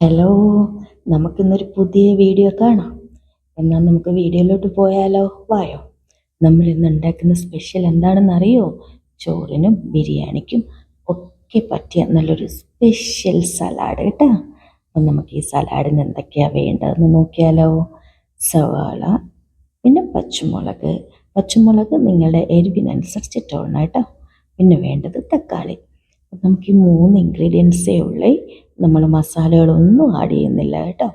Hello നമുക്കിന്നൊരു പുതിയ video കാണാം. എന്നാൽ നമുക്ക് വീഡിയോയിലോട്ട് പോയാലോ? വായോ. നമ്മൾ ഇന്ന് ഉണ്ടാക്കുന്ന സ്പെഷ്യൽ എന്താണെന്ന് അറിയോ ചോറിനും ബിരിയാണിക്കും ഒക്കെ പറ്റിയ നല്ലൊരു സ്പെഷ്യൽ സലാഡ് കേട്ടോ. അപ്പം നമുക്ക് ഈ സലാഡിന് എന്തൊക്കെയാണ് വേണ്ടതെന്ന് നോക്കിയാലോ? സവാള പിന്നെ പച്ചമുളക്. പച്ചമുളക് നിങ്ങളുടെ എരിവിനനുസരിച്ചിട്ടോണം കേട്ടോ. പിന്നെ വേണ്ടത് തക്കാളി. നമുക്ക് ഈ മൂന്ന് ഇൻഗ്രീഡിയൻസേ ഉള്ളേ. നമ്മൾ മസാലകളൊന്നും ആഡ് ചെയ്യുന്നില്ല കേട്ടോ.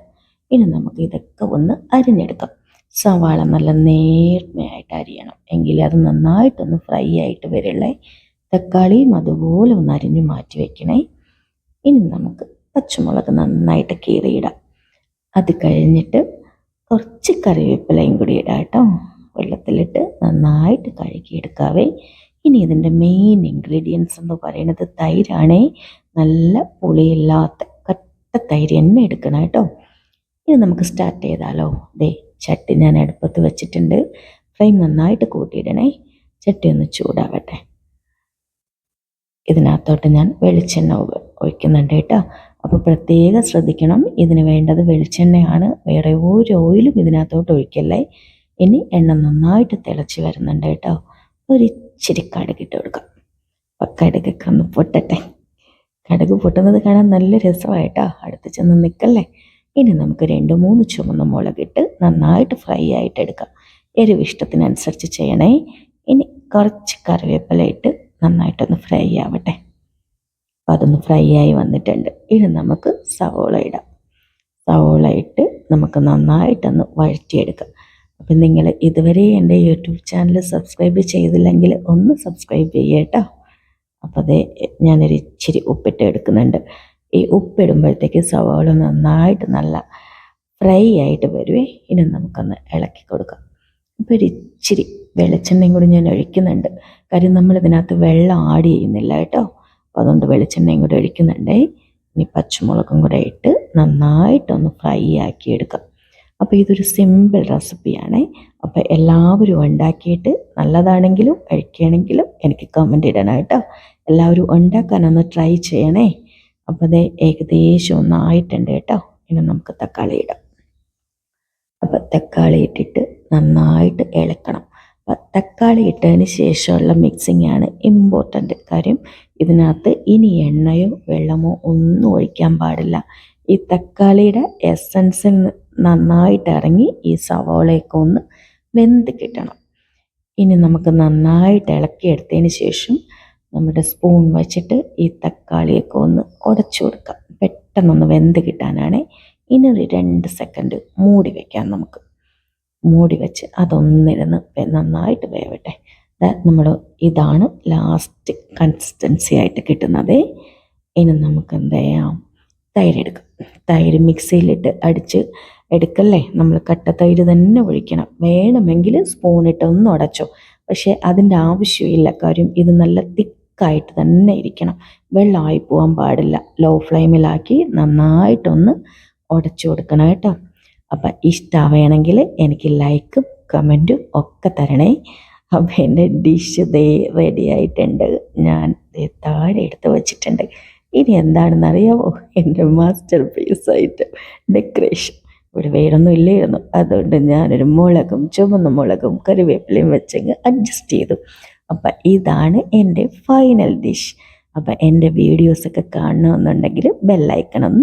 ഇനി നമുക്ക് ഇതൊക്കെ ഒന്ന് അരിഞ്ഞെടുക്കാം. സവാള നല്ല നേർമയായിട്ട് അരിയണം. എങ്കിൽ അത് നന്നായിട്ടൊന്ന് ഫ്രൈ ആയിട്ട് വരുള്ളേ. തക്കാളിയും അതുപോലെ ഒന്ന് അരിഞ്ഞു മാറ്റി വെക്കണേ. ഇനി നമുക്ക് പച്ചമുളക് നന്നായിട്ട് കീറിയിടാം. അത് കഴിഞ്ഞിട്ട് കുറച്ച് കറിവേപ്പിലയും കൂടി ഇടാം കേട്ടോ. വെള്ളത്തിലിട്ട് നന്നായിട്ട് കഴുകിയെടുക്കാവേ. ഇനി ഇതിന്റെ മെയിൻ ഇൻഗ്രീഡിയൻസ് എന്ന് പറയുന്നത് തൈരാണേ. നല്ല പുളിയില്ലാത്ത കട്ട തൈര് തന്നെ എടുക്കണം കേട്ടോ. ഇനി നമുക്ക് സ്റ്റാർട്ട് ചെയ്താലോ? ദേ ചട്ടി ഞാൻ അടുപ്പത്ത് വെച്ചിട്ടുണ്ട്. ഫ്ലെയിം നന്നായിട്ട് കൂട്ടിയിടണേ. ചട്ടി ഒന്ന് ചൂടാവട്ടെ. ഇതിനകത്തോട്ട് ഞാൻ വെളിച്ചെണ്ണ ഒഴിക്കുന്നുണ്ട് കേട്ടോ. അപ്പോൾ പ്രത്യേകം ശ്രദ്ധിക്കണം. ഇതിന് വേണ്ടത് വെളിച്ചെണ്ണയാണ്. വേറെ ഒരു ഓയിലും ഇതിനകത്തോട്ട് ഒഴിക്കല്ലേ. ഇനി എണ്ണ നന്നായിട്ട് തിളച്ച് വരുന്നുണ്ട് കേട്ടോ. ഒരു ഇച്ചിരി കടുകിട്ട് കൊടുക്കാം. അപ്പം കടുകൊക്കെ ഒന്ന് പൊട്ടട്ടെ. കടുക് പൊട്ടുന്നത് കാണാൻ നല്ല രസമായിട്ടാ. അടുത്ത് ചെന്ന് നിൽക്കല്ലേ ഇനി നമുക്ക് രണ്ട് മൂന്ന് ചുമന്ന മുളകിട്ട് നന്നായിട്ട് ഫ്രൈ ആയിട്ട് എടുക്കാം. എരിവ് ഇഷ്ടത്തിനനുസരിച്ച് ചെയ്യണേ. ഇനി കുറച്ച് കറിവേപ്പില ഇട്ട് നന്നായിട്ടൊന്ന് ഫ്രൈ ആവട്ടെ. അപ്പം അതൊന്ന് ഫ്രൈ ആയി വന്നിട്ടുണ്ട്. ഇനി നമുക്ക് സവോള ഇടാം. സവോള ഇട്ട് നമുക്ക് നന്നായിട്ടൊന്ന് വഴറ്റിയെടുക്കാം. അപ്പം നിങ്ങൾ ഇതുവരെ എന്റെ യൂട്യൂബ് ചാനൽ സബ്സ്ക്രൈബ് ചെയ്തില്ലെങ്കിൽ ഒന്ന് സബ്സ്ക്രൈബ് ചെയ്യേട്ടോ അപ്പോൾ അത് ഞാനൊരു ഇച്ചിരി ഉപ്പിട്ട് എടുക്കുന്നുണ്ട്. ഈ ഉപ്പിടുമ്പോഴത്തേക്ക് സവാള നന്നായിട്ട് നല്ല ഫ്രൈ ആയിട്ട് വരുവേ. ഇനി നമുക്കൊന്ന് ഇളക്കി കൊടുക്കാം. അപ്പോൾ ഒരു ഇച്ചിരി വെളിച്ചെണ്ണയും കൂടി ഞാൻ ഒഴിക്കുന്നുണ്ട്. കാര്യം നമ്മൾ ഇതിനകത്ത് വെള്ളം ആഡ് ചെയ്യുന്നില്ല കേട്ടോ. അപ്പോൾ അതുകൊണ്ട് വെളിച്ചെണ്ണയും കൂടി ഒഴിക്കുന്നുണ്ടേ. ഇനി പച്ചമുളകും കൂടെ ഇട്ട് നന്നായിട്ടൊന്ന് ഫ്രൈ ആക്കി എടുക്കാം. അപ്പോൾ ഇതൊരു സിമ്പിൾ റെസിപ്പിയാണ് അപ്പോൾ എല്ലാവരും ഉണ്ടാക്കിയിട്ട് നല്ലതാണെങ്കിലും കഴിക്കുകയാണെങ്കിലും എനിക്ക് കമന്റ് ഇടണം കേട്ടോ. എല്ലാവരും ഉണ്ടാക്കാനൊന്ന് ട്രൈ ചെയ്യണേ. അപ്പോൾ അത് ഏകദേശം ഒന്നായിട്ടുണ്ട് കേട്ടോ. ഇനി നമുക്ക് തക്കാളി ഇടാം. അപ്പോൾ തക്കാളി ഇട്ടിട്ട് നന്നായിട്ട് ഇളക്കണം. അപ്പം തക്കാളി ഇട്ടതിന് ശേഷമുള്ള മിക്സിംഗ് ആണ് ഇമ്പോർട്ടന്റ് കാര്യം. ഇതിനകത്ത് ഇനി എണ്ണയോ വെള്ളമോ ഒന്നും ഒഴിക്കാൻ പാടില്ല. ഈ തക്കാളിയുടെ എസൻസിൽ നന്നായിട്ട് ഇറങ്ങി ഈ സവോളയൊക്കെ ഒന്ന് വെന്ത് കിട്ടണം. ഇനി നമുക്ക് നന്നായിട്ട് ഇളക്കിയെടുത്തതിന് ശേഷം നമ്മുടെ സ്പൂൺ വെച്ചിട്ട് ഈ തക്കാളിയൊക്കെ ഒന്ന് ഉടച്ചു കൊടുക്കാം. പെട്ടെന്നൊന്ന് വെന്ത് കിട്ടാനാണ് ഇനി ഒരു രണ്ട് സെക്കൻഡ് മൂടി വയ്ക്കാം നമുക്ക്. മൂടി വെച്ച് അതൊന്നിരുന്ന് നന്നായിട്ട് വേവട്ടെ. നമ്മൾ ഇതാണ് ലാസ്റ്റ് കൺസിസ്റ്റൻസി ആയിട്ട് കിട്ടുന്നത്. ഇനി നമുക്ക് എന്ത് ചെയ്യാം? തൈരെടുക്കാം തൈര് മിക്സിയിലിട്ട് അടിച്ച് എടുക്കല്ലേ? നമ്മൾ കട്ട തൈര് തന്നെ ഒഴിക്കണം. വേണമെങ്കിൽ സ്പൂണിട്ട് ഒന്ന് ഉടച്ചോ. പക്ഷേ അതിന്റെ ആവശ്യമില്ല കാര്യം ഇത് നല്ല തിക്കായിട്ട് തന്നെ ഇരിക്കണം. വെള്ളമായി പോകാൻ പാടില്ല. ലോ ഫ്ലെയിമിലാക്കി നന്നായിട്ടൊന്ന് ഉടച്ചു കൊടുക്കണം കേട്ടോ. അപ്പം ഇഷ്ടമാവുകയാണെങ്കിൽ എനിക്ക് ലൈക്കും കമന്റും ഒക്കെ തരണേ. അപ്പം എന്റെ ഡിഷ് ദേ റെഡി ആയിട്ടുണ്ട്. ഞാൻ താഴെ എടുത്ത് വച്ചിട്ടുണ്ട്. ഇനി എന്താണെന്ന് അറിയാമോ എന്റെ മാസ്റ്റർ പീസ് ആയിട്ട് ഡെക്കറേഷൻ ഇവിടെ വേറൊന്നും ഇല്ലായിരുന്നു. അതുകൊണ്ട് ഞാനൊരു മുളകും ചുമന്ന മുളകും കറിവേപ്പിലയും വെച്ചങ്ങ് അഡ്ജസ്റ്റ് ചെയ്തു. അപ്പം ഇതാണ് എന്റെ ഫൈനൽ ഡിഷ് അപ്പം എന്റെ വീഡിയോസൊക്കെ കാണണമെന്നുണ്ടെങ്കിൽ ബെല്ലൈക്കണം